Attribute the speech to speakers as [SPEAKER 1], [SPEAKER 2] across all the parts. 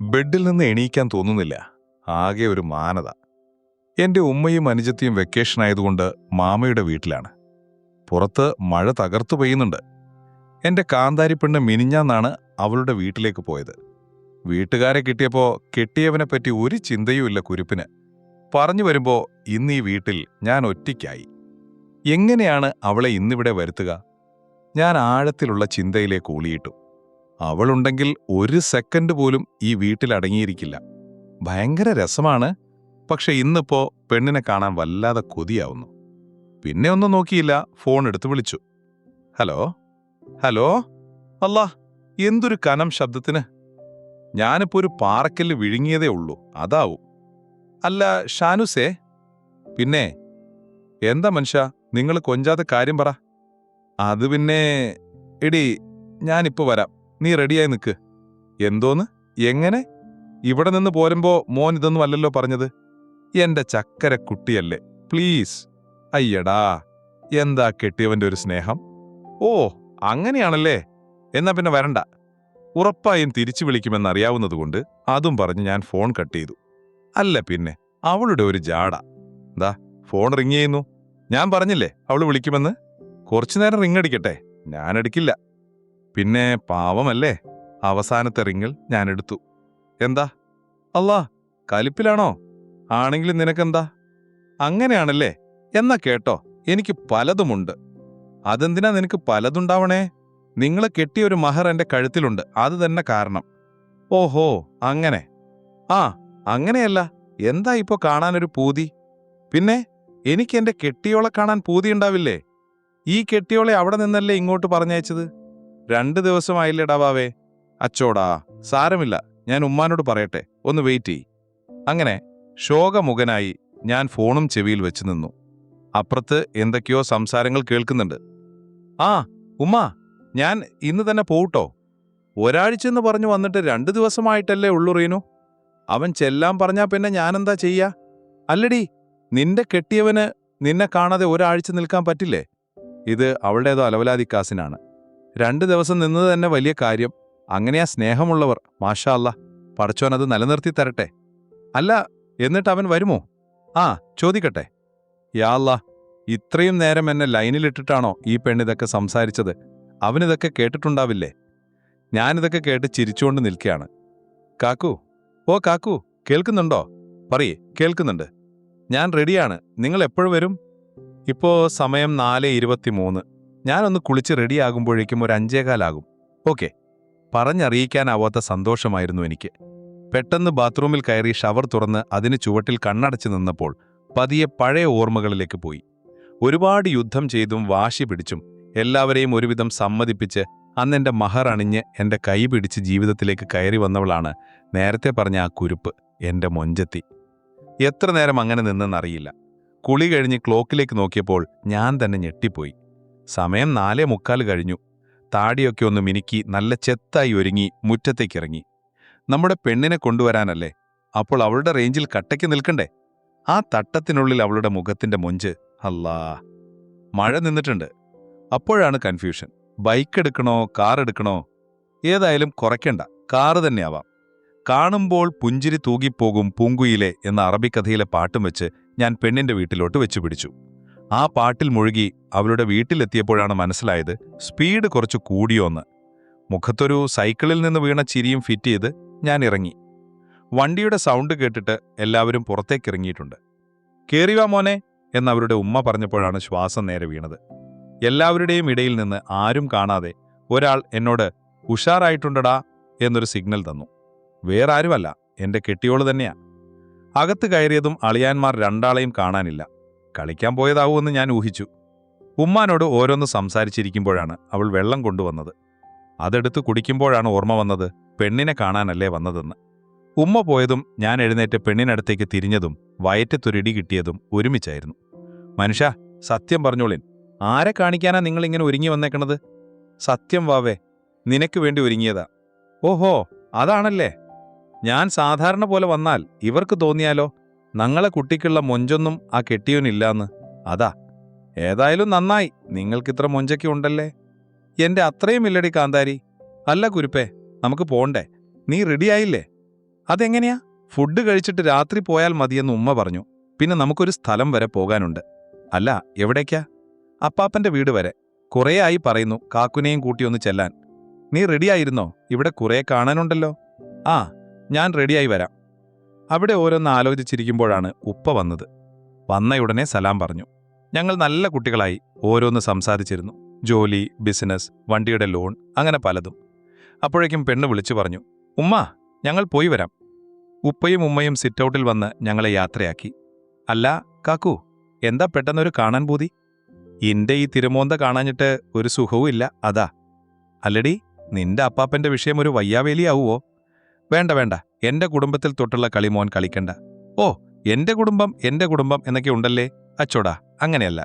[SPEAKER 1] ബെഡിൽ നിന്ന് എണീക്കാൻ തോന്നുന്നില്ല. ആകെ ഒരു മാനത. എന്റെ ഉമ്മയും അനുജത്തിയും വെക്കേഷൻ ആയതുകൊണ്ട് മാമയുടെ വീട്ടിലാണ്. പുറത്ത് മഴ തകർത്തു പെയ്യുന്നുണ്ട്. എന്റെ കാന്താരി പെണ്ണ് മിനിഞ്ഞാന്നാണ് അവളുടെ വീട്ടിലേക്ക് പോയത്. വീട്ടുകാരെ കിട്ടിയപ്പോൾ കെട്ടിയവനെ പറ്റി ഒരു ചിന്തയുമില്ല കുരുപ്പിന്. പറഞ്ഞു വരുമ്പോൾ ഇന്ന് ഈ വീട്ടിൽ ഞാൻ ഒറ്റയ്ക്കായി. എങ്ങനെയാണ് അവളെ ഇന്നിവിടെ വരുത്തുക? ഞാൻ ആഴത്തിലുള്ള ചിന്തയിലേക്ക് ഊളിയിട്ടു. അവളുണ്ടെങ്കിൽ ഒരു സെക്കൻഡ് പോലും ഈ വീട്ടിൽ അടങ്ങിയിരിക്കില്ല. ഭയങ്കര രസമാണ്. പക്ഷെ ഇന്നിപ്പോ പെണ്ണിനെ കാണാൻ വല്ലാതെ കൊതിയാവുന്നു. പിന്നെ ഒന്നും നോക്കിയില്ല. ഫോൺ എടുത്ത് വിളിച്ചു. ഹലോ? ഹലോ? അല്ലാ എന്തൊരു കനം ശബ്ദത്തിന്. ഞാനിപ്പോ ഒരു പാറക്കല്ല് വിഴുങ്ങിയതേ ഉള്ളൂ. അതാവും. അല്ല ഷാനുസേ? പിന്നെ. എന്താ മനുഷ്യ? നിങ്ങൾ കൊഞ്ചാത്ത കാര്യം പറ. അത് പിന്നെ എടി ഞാനിപ്പോ വരാം. നീ റെഡിയായി നിൽക്ക് എന്തോന്ന്? എങ്ങനെ? ഇവിടെ നിന്ന് പോരുമ്പോ മോൻ ഇതൊന്നും അല്ലല്ലോ പറഞ്ഞത്. എന്റെ ചക്കര കുട്ടിയല്ലേ പ്ലീസ്. അയ്യടാ. എന്താ കെട്ടിയവന്റെ ഒരു സ്നേഹം? ഓ അങ്ങനെയാണല്ലേ. എന്നാ പിന്നെ വരണ്ട. ഉറപ്പായും തിരിച്ചു വിളിക്കുമെന്നറിയാവുന്നതുകൊണ്ട് അതും പറഞ്ഞ് ഞാൻ ഫോൺ കട്ട് ചെയ്തു. അല്ല പിന്നെ അവളുടെ ഒരു ജാട. എന്താ ഫോൺ റിങ് ചെയ്യുന്നു. ഞാൻ പറഞ്ഞില്ലേ അവൾ വിളിക്കുമെന്ന്? കുറച്ചു നേരം റിങ് അടിക്കട്ടെ? ഞാൻ എടുക്കില്ല. പിന്നെ പാവമല്ലേ? അവസാനത്തെ റിങ്ങിൽ ഞാൻ എടുത്തു. എന്താ? അല്ലാ കലിപ്പിലാണോ? ആണെങ്കിലും നിനക്കെന്താ? അങ്ങനെയാണല്ലേ? എന്നാ കേട്ടോ എനിക്ക് പലതുമുണ്ട്. അതെന്തിനാ നിനക്ക് പലതുണ്ടാവണേ? നിങ്ങളെ കെട്ടിയ ഒരു മഹർ എന്റെ കഴുത്തിലുണ്ട് അത് തന്നെ കാരണം. ഓഹോ അങ്ങനെ. ആ അങ്ങനെയല്ല എന്താ ഇപ്പോ കാണാനൊരു പൂതി? പിന്നെ എനിക്ക് എന്റെ കെട്ടിയോളെ കാണാൻ പൂതിയുണ്ടാവില്ലേ ഈ കെട്ടിയോളെ അവിടെ നിന്നല്ലേ ഇങ്ങോട്ട് പറഞ്ഞയച്ചത്? രണ്ട് ദിവസമായില്ലേടാ ബാവേ അച്ചോടാ സാരമില്ല. ഞാൻ ഉമ്മാനോട് പറയട്ടെ. ഒന്ന് വെയിറ്റ് ചെയ് അങ്ങനെ ശോകമുഖനായി ഞാൻ ഫോണും ചെവിയിൽ വെച്ച് നിന്നു. അപ്പുറത്ത് എന്തൊക്കെയോ സംസാരങ്ങൾ കേൾക്കുന്നുണ്ട്. ആ ഉമ്മ ഞാൻ ഇന്ന് തന്നെ പോവട്ടോ? ഒരാഴ്ച എന്ന് പറഞ്ഞു വന്നിട്ട് രണ്ട് ദിവസമായിട്ടല്ലേ ഉള്ളു റീനു. അവൻ ചെല്ലാൻ പറഞ്ഞാ പിന്നെ ഞാനെന്താ ചെയ്യാ? അല്ലടി നിന്റെ കെട്ടിയവന് നിന്നെ കാണാതെ ഒരാഴ്ച നിൽക്കാൻ പറ്റില്ലേ? ഇത് അവളുടേതോ അലവലാതിക്കാസിനാണ് രണ്ട് ദിവസം നിന്നത് തന്നെ വലിയ കാര്യം. അങ്ങനെ ആ സ്നേഹമുള്ളവർ മാഷാ അല്ല പടച്ചോൻ അത് നിലനിർത്തി തരട്ടെ. അല്ല എന്നിട്ട് അവൻ വരുമോ? ആ ചോദിക്കട്ടെ. യാ അല്ലാ ഇത്രയും നേരം എന്നെ ലൈനിലിട്ടിട്ടാണോ ഈ പെണ്ണിതൊക്കെ സംസാരിച്ചത്? അവനിതൊക്കെ കേട്ടിട്ടുണ്ടാവില്ലേ? ഞാനിതൊക്കെ കേട്ട് ചിരിച്ചുകൊണ്ട് നിൽക്കുകയാണ്. കാക്കു ഓ കാക്കു കേൾക്കുന്നുണ്ടോ? പറയേ കേൾക്കുന്നുണ്ട്. ഞാൻ റെഡിയാണ്. നിങ്ങൾ എപ്പോഴും വരും? ഇപ്പോൾ സമയം നാല് ഇരുപത്തിമൂന്ന്. ഞാനൊന്ന് കുളിച്ച് റെഡിയാകുമ്പോഴേക്കും ഒരു അഞ്ചേകാലാകും. ഓക്കെ. പറഞ്ഞറിയിക്കാനാവാത്ത സന്തോഷമായിരുന്നു എനിക്ക്. പെട്ടെന്ന് ബാത്റൂമിൽ കയറി ഷവർ തുറന്ന് അതിന് ചുവട്ടിൽ കണ്ണടച്ച് നിന്നപ്പോൾ പതിയെ പഴയ ഓർമ്മകളിലേക്ക് പോയി. ഒരുപാട് യുദ്ധം ചെയ്തും വാശി പിടിച്ചും എല്ലാവരെയും ഒരുവിധം സമ്മതിപ്പിച്ച് അന്നെന്റെ മഹർ അണിഞ്ഞ് എന്റെ കൈ പിടിച്ച് ജീവിതത്തിലേക്ക് കയറി വന്നവളാണ് നേരത്തെ പറഞ്ഞ ആ കുരുപ്പ് എന്റെ മൊഞ്ചത്തി. എത്ര നേരം അങ്ങനെ നിന്നെന്നറിയില്ല. കുളി കഴിഞ്ഞ് ക്ലോക്കിലേക്ക് നോക്കിയപ്പോൾ ഞാൻ തന്നെ ഞെട്ടിപ്പോയി. സമയം നാലേ മുക്കാൽ കഴിഞ്ഞു. താടിയൊക്കെ ഒന്ന് മിനുക്കി നല്ല ചെത്തായി ഒരുങ്ങി മുറ്റത്തേക്കിറങ്ങി. നമ്മുടെ പെണ്ണിനെ കൊണ്ടുവരാനല്ലേ? അപ്പോൾ അവളുടെ റേഞ്ചിൽ കട്ടയ്ക്ക് നിൽക്കണ്ടേ? ആ തട്ടത്തിനുള്ളിൽ അവളുടെ മുഖത്തിന്റെ മൊഞ്ച്. അല്ലാ. മഴ നിന്നിട്ടുണ്ട്. അപ്പോഴാണ് കൺഫ്യൂഷൻ. ബൈക്ക് എടുക്കണോ കാർ എടുക്കണോ? ഏതായാലും കുറയ്ക്കണ്ട. കാറ് തന്നെയാവാം. കാണുമ്പോൾ പുഞ്ചിരി തൂകിപ്പോകും പൂങ്കുയിലെ എന്ന അറബിക്കഥയിലെ പാട്ടും വെച്ച് ഞാൻ പെണ്ണിന്റെ വീട്ടിലോട്ട് വെച്ചു പിടിച്ചു ആ പാട്ടിൽ മുഴുകി അവളുടെ വീട്ടിലെത്തിയപ്പോഴാണ് മനസ്സിലായത് സ്പീഡ് കുറച്ച് കൂടിയോന്ന്. മുഖത്തൊരു സൈക്കിളിൽ നിന്ന് വീണ ചിരിയും ഫിറ്റ് ചെയ്ത് ഞാൻ ഇറങ്ങി. വണ്ടിയുടെ സൗണ്ട് കേട്ടിട്ട് എല്ലാവരും പുറത്തേക്കിറങ്ങിയിട്ടുണ്ട്. കേറിവാ മോനെ എന്നവരുടെ ഉമ്മ പറഞ്ഞപ്പോഴാണ് ശ്വാസം നേരെ വീണത്. എല്ലാവരുടെയും ഇടയിൽ നിന്ന് ആരും കാണാതെ ഒരാൾ എന്നോട് ഉഷാറായിട്ടുണ്ടടാ എന്നൊരു സിഗ്നൽ തന്നു. വേറാരുമല്ല എന്റെ കെട്ടിയോൾ തന്നെയാ. അകത്ത് കയറിയതും അളിയാന്മാർ രണ്ടാളെയും കാണാനില്ല. കളിക്കാൻ പോയതാവുമെന്ന് ഞാൻ ഊഹിച്ചു. ഉമ്മാനോട് ഓരോന്ന് സംസാരിച്ചിരിക്കുമ്പോഴാണ് അവൾ വെള്ളം കൊണ്ടുവന്നത്. അതെടുത്ത് കുടിക്കുമ്പോഴാണ് ഓർമ്മ വന്നത് പെണ്ണിനെ കാണാനല്ലേ വന്നതെന്ന്. ഉമ്മ പോയതും ഞാൻ എഴുന്നേറ്റ് പെണ്ണിനടുത്തേക്ക് തിരിഞ്ഞതും വയറ്റത്തൊരിടി കിട്ടിയതും ഒരുമിച്ചായിരുന്നു. മനുഷ്യ സത്യം പറഞ്ഞോളിൻ. ആരെ കാണിക്കാനാ നിങ്ങളിങ്ങനെ ഒരുങ്ങി വന്നേക്കണത്? സത്യം വാവേ നിനക്ക് വേണ്ടി ഒരുങ്ങിയതാ. ഓഹോ അതാണല്ലേ? ഞാൻ സാധാരണ പോലെ വന്നാൽ ഇവർക്ക് തോന്നിയാലോ? ഞങ്ങളെ കുട്ടിക്കുള്ള മൊഞ്ചൊന്നും ആ കെട്ടിയോനില്ലാന്ന് അതാ. ഏതായാലും നന്നായി. നിങ്ങൾക്കിത്ര മൊഞ്ചൊക്കെ ഉണ്ടല്ലേ? എന്റെ അത്രയും ഇല്ലടി കാന്താരി. അല്ല കുരുപ്പേ നമുക്ക് പോണ്ടേ. നീ റെഡിയായില്ലേ അതെങ്ങനെയാ? ഫുഡ് കഴിച്ചിട്ട് രാത്രി പോയാൽ മതിയെന്ന് ഉമ്മ പറഞ്ഞു. പിന്നെ നമുക്കൊരു സ്ഥലം വരെ പോകാനുണ്ട്. അല്ല എവിടേക്കാ? അപ്പാപ്പന്റെ വീട് വരെ. കുറേ ആയി പറയുന്നു കാക്കുനെയും കൂട്ടി ഒന്ന് ചെല്ലാൻ. നീ റെഡിയായിരുന്നോ ഇവിടെ കുറേ കാണാനുണ്ടല്ലോ. ആ ഞാൻ റെഡിയായി വരാം. അവിടെ ഓരോന്ന് ആലോചിച്ചിരിക്കുമ്പോഴാണ് ഉപ്പ വന്നത്. വന്നയുടനെ സലാം പറഞ്ഞു. ഞങ്ങൾ നല്ല കുട്ടികളായി. ഓരോന്ന് സംസാരിച്ചിരുന്നു. ജോലി ബിസിനസ് വണ്ടിയുടെ ലോൺ അങ്ങനെ പലതും. അപ്പോഴേക്കും പെണ്ണ് വിളിച്ചു പറഞ്ഞു ഉമ്മ ഞങ്ങൾ പോയി വരാം. ഉപ്പയും ഉമ്മയും സിറ്റൗട്ടിൽ വന്ന് ഞങ്ങളെ യാത്രയാക്കി. അല്ല കാക്കു എന്താ പെട്ടെന്നൊരു കാണാൻ പൂതി? എന്റെ ഈ തിരുമോന്ത കാണാഞ്ഞിട്ട് ഒരു സുഖവും ഇല്ല അതാ. അല്ലടി നിന്റെ അപ്പാപ്പന്റെ വിഷയം ഒരു വയ്യാവേലിയാവുമോ വേണ്ട വേണ്ട. എന്റെ കുടുംബത്തിൽ തൊട്ടുള്ള കളി മോൻ കളിക്കണ്ട. ഓ എന്റെ കുടുംബം എന്റെ കുടുംബം എന്നൊക്കെ ഉണ്ടല്ലേ? അച്ചോടാ അങ്ങനെയല്ല.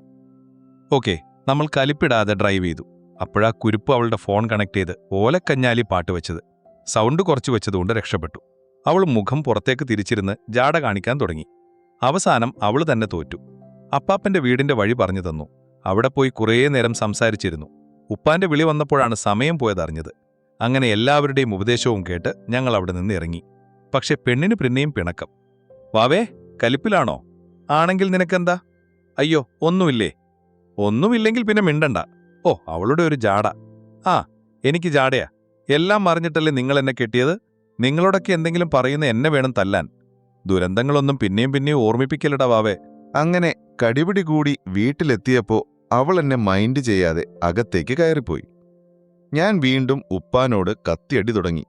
[SPEAKER 1] ഓക്കെ നമ്മൾ കലിപ്പിടാതെ ഡ്രൈവ് ചെയ്തു. അപ്പോഴാ കുരുപ്പ് അവളുടെ ഫോൺ കണക്ട് ചെയ്ത് ഓലക്കഞ്ഞാലി പാട്ട് വെച്ചത്. സൗണ്ട് കുറച്ച് വെച്ചതുകൊണ്ട് രക്ഷപ്പെട്ടു. അവൾ മുഖം പുറത്തേക്ക് തിരിച്ചിരുന്ന് ജാട കാണിക്കാൻ തുടങ്ങി. അവസാനം അവൾ തന്നെ തോറ്റു. അപ്പാപ്പന്റെ വീടിന്റെ വഴി പറഞ്ഞു തന്നു. അവിടെ പോയി കുറേ നേരം സംസാരിച്ചിരുന്നു. ഉപ്പാന്റെ വിളി വന്നപ്പോഴാണ് സമയം പോയതറിഞ്ഞത്. അങ്ങനെ എല്ലാവരുടെയും ഉപദേശവും കേട്ട് ഞങ്ങൾ അവിടെ നിന്ന് ഇറങ്ങി. പക്ഷെ പെണ്ണിന് പിന്നെയും പിണക്കം. വാവേ കലിപ്പിലാണോ? ആണെങ്കിൽ നിനക്കെന്താ? അയ്യോ ഒന്നുമില്ലേ? ഒന്നുമില്ലെങ്കിൽ പിന്നെ മിണ്ടണ്ട. ഓ അവളുടെ ഒരു ജാട. ആ എനിക്ക് ജാടയാ. എല്ലാം മറിഞ്ഞിട്ടല്ലേ നിങ്ങൾ എന്നെ കെട്ടിയത്? നിങ്ങളോടൊക്കെ എന്തെങ്കിലും പറയുന്ന എന്നെ വേണം തല്ലാൻ. ദുരന്തങ്ങളൊന്നും പിന്നെയും പിന്നെയും ഓർമ്മിപ്പിക്കലടാ വാവേ.
[SPEAKER 2] അങ്ങനെ കടിപിടി കൂടി വീട്ടിലെത്തിയപ്പോ അവൾ എന്നെ മൈൻഡ് ചെയ്യാതെ അകത്തേക്ക് കയറിപ്പോയി. ഞാൻ വീണ്ടും ഉപ്പാനോട് കത്തിയടി തുടങ്ങി.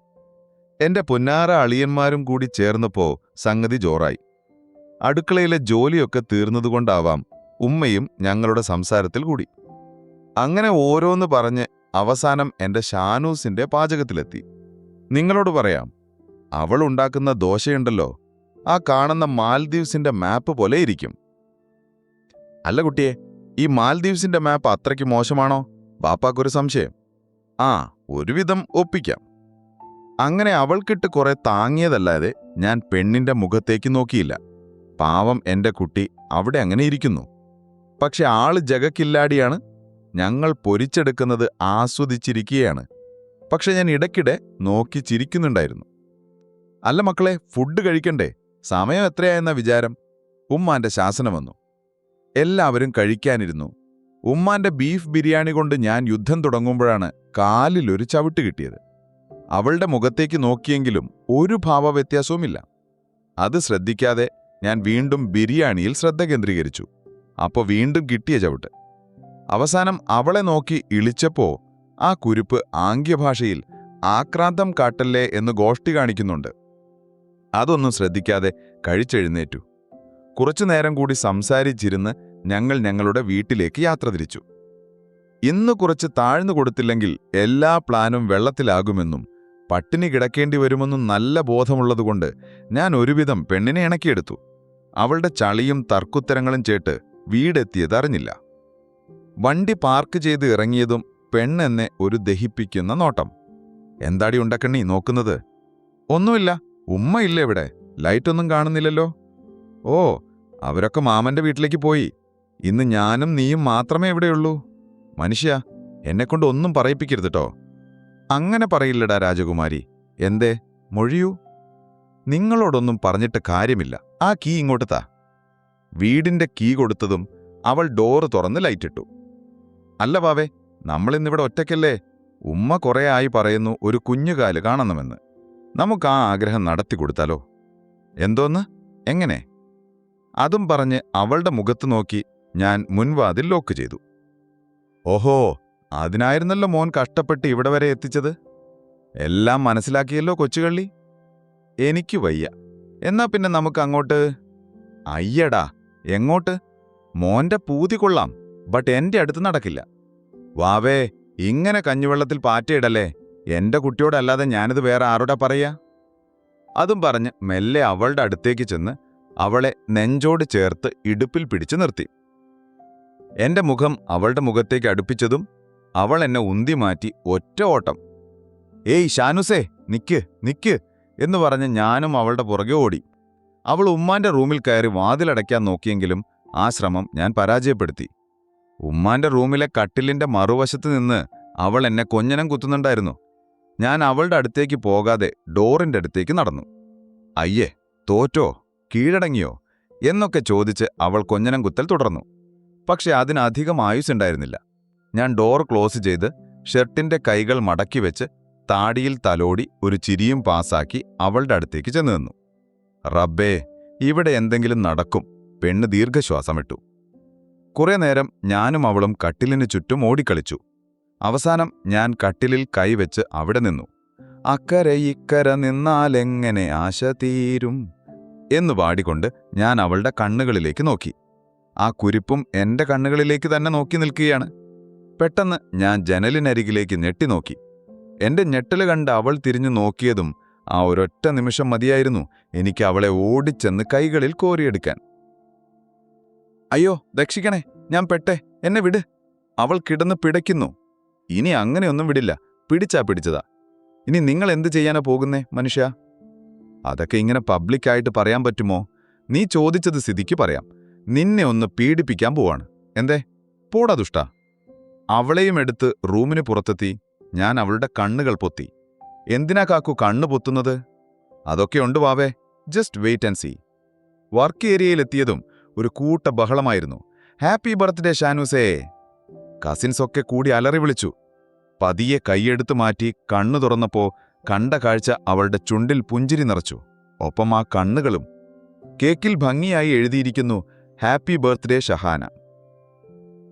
[SPEAKER 2] എന്റെ പൊന്നാറ അളിയന്മാരും കൂടി ചേർന്നപ്പോ സംഗതി ജോറായി. അടുക്കളയിലെ ജോലിയൊക്കെ തീർന്നതുകൊണ്ടാവാം ഉമ്മയും ഞങ്ങളുടെ സംസാരത്തിൽ കൂടി. അങ്ങനെ ഓരോന്ന് പറഞ്ഞ് അവസാനം എന്റെ ഷാനൂസിന്റെ പാചകത്തിലെത്തി. നിങ്ങളോട് പറയാം അവൾ ഉണ്ടാക്കുന്ന ദോശയുണ്ടല്ലോ ആ കാണുന്ന മാൽദീവ്സിന്റെ മാപ്പ് പോലെ ഇരിക്കും. അല്ല കുട്ടിയെ ഈ മാൽദീവ്സിന്റെ മാപ്പ് അത്രയ്ക്ക് മോശമാണോ? ബാപ്പാക്കൊരു സംശയം. ആ ഒരുവിധം ഒപ്പിക്കാം. അങ്ങനെ അവൾക്കിട്ട് കുറെ താങ്ങിയതല്ലാതെ ഞാൻ പെണ്ണിന്റെ മുഖത്തേക്ക് നോക്കിയില്ല. പാവം എന്റെ കുട്ടി അവിടെ അങ്ങനെ ഇരിക്കുന്നു. പക്ഷെ ആൾ ജഗക്കില്ലാടിയാണ്. ഞങ്ങൾ പൊരിച്ചെടുക്കുന്നത് ആസ്വദിച്ചിരിക്കുകയാണ്. പക്ഷെ ഞാൻ ഇടയ്ക്കിടെ നോക്കി ചിരിക്കുന്നുണ്ടായിരുന്നു. അല്ല മക്കളെ ഫുഡ് കഴിക്കണ്ടേ? സമയം എത്രയായെന്ന വിചാരം? ഉമ്മാന്റെ ശാസനം വന്നു. എല്ലാവരും കഴിക്കാനിരുന്നു. ഉമ്മാന്റെ ബീഫ് ബിരിയാണി കൊണ്ട് ഞാൻ യുദ്ധം തുടങ്ങുമ്പോഴാണ് കാലിലൊരു ചവിട്ട് കിട്ടിയത്. അവളുടെ മുഖത്തേക്ക് നോക്കിയെങ്കിലും ഒരു ഭാവവ്യത്യാസവുമില്ല. അത് ശ്രദ്ധിക്കാതെ ഞാൻ വീണ്ടും ബിരിയാണിയിൽ ശ്രദ്ധ കേന്ദ്രീകരിച്ചു. അപ്പോൾ വീണ്ടും കിട്ടിയ ചവിട്ട്. അവസാനം അവളെ നോക്കി ഇളിച്ചപ്പോ ആ കുരുപ്പ് ആംഗ്യഭാഷയിൽ ആക്രാന്തം കാട്ടല്ലേ എന്ന് ഗോഷ്ടി കാണിക്കുന്നുണ്ട്. അതൊന്നും ശ്രദ്ധിക്കാതെ കഴിച്ചെഴുന്നേറ്റു. കുറച്ചു നേരം കൂടി സംസാരിച്ചിരുന്ന് ഞങ്ങൾ ഞങ്ങളുടെ വീട്ടിലേക്ക് യാത്ര തിരിച്ചു. ഇന്ന് കുറച്ച് താഴ്ന്നു കൊടുത്തില്ലെങ്കിൽ എല്ലാ പ്ലാനും വെള്ളത്തിലാകുമെന്നും പട്ടിണി കിടക്കേണ്ടി വരുമെന്ന് നല്ല ബോധമുള്ളതുകൊണ്ട് ഞാൻ ഒരുവിധം പെണ്ണിനെ ഇണക്കിയെടുത്തു. അവളുടെ ചളിയും തർക്കുത്തരങ്ങളും ചേട്ട് വീടെത്തിയതറിഞ്ഞില്ല വണ്ടി പാർക്ക് ചെയ്ത് ഇറങ്ങിയതും പെണ്ണെന്നെ ഒരു ദഹിപ്പിക്കുന്ന നോട്ടം. എന്താടി ഉണ്ടക്കണ്ണി നോക്കുന്നത്? ഒന്നുമില്ല ഉമ്മയില്ല ഇവിടെ? ലൈറ്റൊന്നും കാണുന്നില്ലല്ലോ. ഓ അവരൊക്കെ മാമന്റെ വീട്ടിലേക്ക് പോയി. ഇന്ന് ഞാനും നീയും മാത്രമേ ഇവിടെയുള്ളൂ. മനുഷ്യ എന്നെക്കൊണ്ട് ഒന്നും പറയിപ്പിക്കരുത് കേട്ടോ അങ്ങനെ പറയില്ലടാ രാജകുമാരി. എന്തേ? മൊഴിയൂ. നിങ്ങളോടൊന്നും പറഞ്ഞിട്ട് കാര്യമില്ല. ആ കീ ഇങ്ങോട്ട് താ. വീടിന്റെ കീ കൊടുത്തതും അവൾ ഡോറ് തുറന്ന് ലൈറ്റിട്ടു. അല്ല വാവേ നമ്മളിന്നിവിടെ ഒറ്റയ്ക്കല്ലേ? ഉമ്മ കുറേ ആയി പറയുന്നു ഒരു കുഞ്ഞുകാൽ കാണണമെന്ന്. നമുക്ക് ആ ആഗ്രഹം നടത്തി കൊടുത്താലോ? എന്തോന്ന്? എങ്ങനെ? അതും പറഞ്ഞ് അവളുടെ മുഖത്ത് നോക്കി ഞാൻ മുൻവാതിൽ ലോക്ക് ചെയ്തു. ഓഹോ അതിനായിരുന്നല്ലോ മോൻ കഷ്ടപ്പെട്ട് ഇവിടെ വരെ എത്തിച്ചത്? എല്ലാം മനസ്സിലാക്കിയല്ലോ കൊച്ചുകള്ളി? എനിക്ക് വയ്യ. എന്നാ പിന്നെ നമുക്ക് അങ്ങോട്ട്? അയ്യടാ എങ്ങോട്ട്? മോന്റെ പൂതി കൊള്ളാം ബട്ട് എന്റെ അടുത്ത് നടക്കില്ല. വാവേ ഇങ്ങനെ കഞ്ഞിവെള്ളത്തിൽ പാറ്റയിടല്ലേ? എന്റെ കുട്ടിയോടല്ലാതെ ഞാനിത് വേറെ ആരോടാ പറയാ? അതും പറഞ്ഞ് മെല്ലെ അവളുടെ അടുത്തേക്ക് ചെന്ന് അവളെ നെഞ്ചോട് ചേർത്ത് ഇടുപ്പിൽ പിടിച്ചു നിർത്തി. എന്റെ മുഖം അവളുടെ മുഖത്തേക്ക് അടുപ്പിച്ചതും അവൾ എന്നെ ഉന്തി മാറ്റി ഒറ്റ ഓട്ടം. ഏയ് ഷാനുസേ നിക്ക് നിക്ക് എന്ന് പറഞ്ഞ് ഞാനും അവളുടെ പുറകെ ഓടി. അവൾ ഉമ്മാന്റെ റൂമിൽ കയറി വാതിലടയ്ക്കാൻ നോക്കിയെങ്കിലും ആ ശ്രമം ഞാൻ പരാജയപ്പെടുത്തി. ഉമ്മാന്റെ റൂമിലെ കട്ടിലിന്റെ മറുവശത്ത് നിന്ന് അവൾ എന്നെ കൊഞ്ഞനം കുത്തുന്നുണ്ടായിരുന്നു. ഞാൻ അവളുടെ അടുത്തേക്ക് പോകാതെ ഡോറിന്റെ അടുത്തേക്ക് നടന്നു. അയ്യേ തോറ്റോ? കീഴടങ്ങിയോ? എന്നൊക്കെ ചോദിച്ച് അവൾ കൊഞ്ഞനം കുത്തൽ തുടർന്നു. പക്ഷെ അതിനധികം ആയുസ്സുണ്ടായിരുന്നില്ല. ഞാൻ ഡോർ ക്ലോസ് ചെയ്ത് ഷർട്ടിന്റെ കൈകൾ മടക്കി വെച്ച് താടിയിൽ തലോടി ഒരു ചിരിയും പാസാക്കി അവളുടെ അടുത്തേക്ക് ചെന്നു നിന്നു. റബ്ബേ ഇവിടെ എന്തെങ്കിലും നടക്കും പെണ്ണ് ദീർഘശ്വാസമിട്ടു കുറേ നേരം ഞാനും അവളും കട്ടിലിന് ചുറ്റും ഓടിക്കളിച്ചു. അവസാനം ഞാൻ കട്ടിലിൽ കൈവച്ച് അവിടെ നിന്നു. അക്കരെ ഇക്കര നിന്നാലെങ്ങനെ ആശ തീരും? എന്ന് പാടിക്കൊണ്ട് ഞാൻ അവളുടെ കണ്ണുകളിലേക്ക് നോക്കി. ആ കുരിപ്പും എന്റെ കണ്ണുകളിലേക്ക് തന്നെ നോക്കി നിൽക്കുകയാണ്. പെട്ടെന്ന് ഞാൻ ജനലിനരികിലേക്ക് ഞെട്ടിനോക്കി. എന്റെ ഞെട്ടൽ കണ്ട് അവൾ തിരിഞ്ഞു നോക്കിയതും ആ ഒരൊറ്റ നിമിഷം മതിയായിരുന്നു എനിക്ക് അവളെ ഓടിച്ചെന്ന് കൈകളിൽ കോരിയെടുക്കാൻ. അയ്യോ രക്ഷിക്കണേ ഞാൻ പെട്ടെ എന്നെ വിട്. അവൾ കിടന്ന് പിടയ്ക്കുന്നു. ഇനി അങ്ങനെയൊന്നും വിടില്ല പിടിച്ചാ പിടിച്ചതാ. ഇനി നിങ്ങൾ എന്ത് ചെയ്യാനാ പോകുന്നേ മനുഷ്യ? അതൊക്കെ ഇങ്ങനെ പബ്ലിക്കായിട്ട് പറയാൻ പറ്റുമോ? നീ ചോദിച്ചത് സ്ഥിതിക്ക് പറയാം. നിന്നെ ഒന്ന് പീഡിപ്പിക്കാൻ പോവാണ്. എന്തേ? പോടാ ദുഷ്ട. അവളെയും എടുത്ത് റൂമിന് പുറത്തെത്തി ഞാൻ അവളുടെ കണ്ണുകൾ പൊത്തി. എന്തിനാ കാക്കു കണ്ണു പൊത്തുന്നത്? അതൊക്കെ ഉണ്ട് വാവേ just wait and see work ഏരിയയിലെത്തിയതും ഒരു കൂട്ട ബഹളമായിരുന്നു. ഹാപ്പി ബർത്ത്ഡേ ഷാനൂസേ. കസിൻസൊക്കെ കൂടി അലറി വിളിച്ചു. പതിയെ കൈയെടുത്തു മാറ്റി കണ്ണു തുറന്നപ്പോ കണ്ട കാഴ്ച അവളുടെ ചുണ്ടിൽ പുഞ്ചിരി നിറച്ചു. ഒപ്പം ആ കണ്ണുകളും. കേക്കിൽ ഭംഗിയായി എഴുതിയിരിക്കുന്നു ഹാപ്പി ബർത്ത്ഡേ ഷഹാന.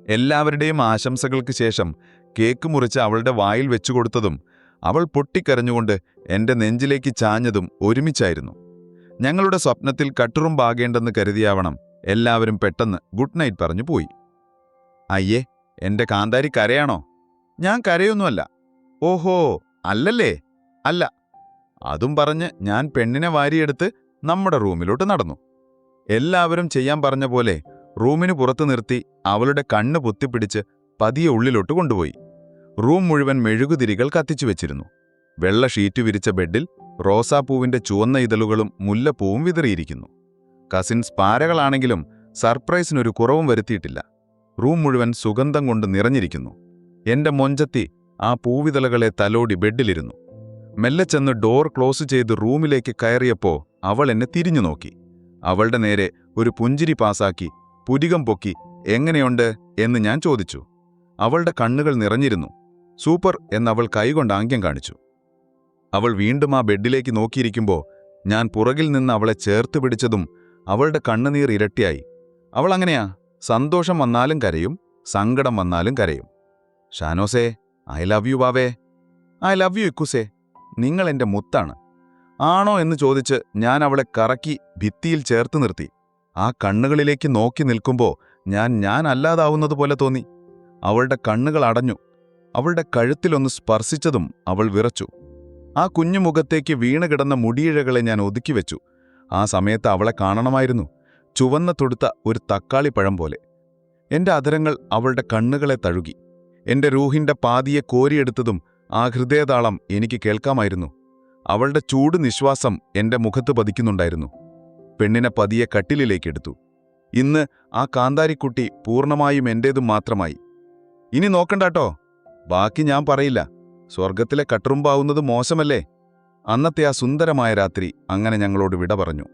[SPEAKER 2] എല്ലാവരുടെയും ആശംസകൾക്ക് ശേഷം കേക്ക് മുറിച്ച് അവളുടെ വായിൽ വെച്ചുകൊടുത്തതും അവൾ പൊട്ടിക്കരഞ്ഞുകൊണ്ട് എന്റെ നെഞ്ചിലേക്ക് ചാഞ്ഞതും ഒരുമിച്ചായിരുന്നു. ഞങ്ങളുടെ സ്വപ്നത്തിൽ കട്ടുറുമ്പാകേണ്ടെന്ന് കരുതിയാവണം എല്ലാവരും പെട്ടെന്ന് ഗുഡ് നൈറ്റ് പറഞ്ഞു പോയി. അയ്യേ എന്റെ കാന്താരി കരയാണോ? ഞാൻ കരയൊന്നുമല്ല. ഓഹോ അല്ലല്ലേ? അല്ല. അതും പറഞ്ഞ് ഞാൻ പെണ്ണിനെ വാരിയെടുത്ത് നമ്മുടെ റൂമിലോട്ട് നടന്നു. എല്ലാവരും ചെയ്യാൻ പറഞ്ഞ പോലെ റൂമിന് പുറത്തു നിർത്തി അവളുടെ കണ്ണ് പൊത്തിപ്പിടിച്ച് പതിയെ ഉള്ളിലോട്ട് കൊണ്ടുപോയി. റൂം മുഴുവൻ മെഴുകുതിരികൾ കത്തിച്ചു വെച്ചിരുന്നു. വെള്ള ഷീറ്റ് വിരിച്ച ബെഡിൽ റോസാപ്പൂവിന്റെ ചുവന്ന ഇതളുകളും മുല്ലപ്പൂവും വിതറിയിരിക്കുന്നു. കസിൻസ് പാരകളാണെങ്കിലും സർപ്രൈസിനൊരു കുറവും വരുത്തിയിട്ടില്ല. റൂം മുഴുവൻ സുഗന്ധം കൊണ്ട് നിറഞ്ഞിരിക്കുന്നു. എന്റെ മൊഞ്ചത്തി ആ പൂവിതളകളെ തലോടി ബെഡിലിരുന്നു. മെല്ലെ ചെന്ന് ഡോർ ക്ലോസ് ചെയ്ത് റൂമിലേക്ക് കയറിയപ്പോൾ അവൾ എന്നെ തിരിഞ്ഞു നോക്കി. അവളുടെ നേരെ ഒരു പുഞ്ചിരി പാസാക്കി പുരികം പൊക്കി എങ്ങനെയുണ്ട്? എന്ന് ഞാൻ ചോദിച്ചു. അവളുടെ കണ്ണുകൾ നിറഞ്ഞിരുന്നു. സൂപ്പർ എന്നവൾ കൈകൊണ്ട് ആംഗ്യം കാണിച്ചു. അവൾ വീണ്ടും ആ ബെഡിലേക്ക് നോക്കിയിരിക്കുമ്പോൾ ഞാൻ പുറകിൽ നിന്ന് അവളെ ചേർത്ത് പിടിച്ചതും അവളുടെ കണ്ണുനീർ ഇരട്ടിയായി. അവൾ അങ്ങനെയാ? സന്തോഷം വന്നാലും കരയും സങ്കടം വന്നാലും കരയും. ഷാനോസേ ഐ ലവ് യു ബാവേ. ഐ ലവ് യു ഇക്കുസേ. നിങ്ങൾ എന്റെ മുത്താണ്. ആണോ എന്ന് ചോദിച്ച് ഞാൻ അവളെ കറക്കി ഭിത്തിയിൽ ചേർത്ത് നിർത്തി. ആ കണ്ണുകളിലേക്ക് നോക്കി നിൽക്കുമ്പോൾ ഞാൻ ഞാൻ അല്ലാതാവുന്നത് പോലെ തോന്നി. അവളുടെ കണ്ണുകൾ അടഞ്ഞു. അവളുടെ കഴുത്തിലൊന്ന് സ്പർശിച്ചതും അവൾ വിറച്ചു. ആ കുഞ്ഞു മുഖത്തേക്ക് വീണ് കിടന്ന മുടിയിഴകളെ ഞാൻ ഒതുക്കി വെച്ചു. ആ സമയത്ത് അവളെ കാണണമായിരുന്നു. ചുവന്ന തൊടുത്ത ഒരു തക്കാളിപ്പഴം പോലെ. എന്റെ അധരങ്ങൾ അവളുടെ കണ്ണുകളെ തഴുകി. എന്റെ റൂഹിന്റെ പാതിയെ കോരിയെടുത്തതും ആ ഹൃദയതാളം എനിക്ക് കേൾക്കാമായിരുന്നു. അവളുടെ ചൂട് നിശ്വാസം എന്റെ മുഖത്ത് പതിക്കുന്നുണ്ടായിരുന്നു. പെണ്ണിനെ പതിയെ കട്ടിലിലേക്കെടുത്തു. ഇന്ന് ആ കാന്താരിക്കുട്ടി പൂർണമായും എന്റേതും മാത്രമായി. ഇനി നോക്കണ്ടാട്ടോ. ബാക്കി ഞാൻ പറയില്ല. സ്വർഗത്തിലെ കട്ടുറുമ്പാവുന്നത് മോശമല്ലേ? അന്നത്തെ ആ സുന്ദരമായ രാത്രി അങ്ങനെ ഞങ്ങളോട് വിട പറഞ്ഞു.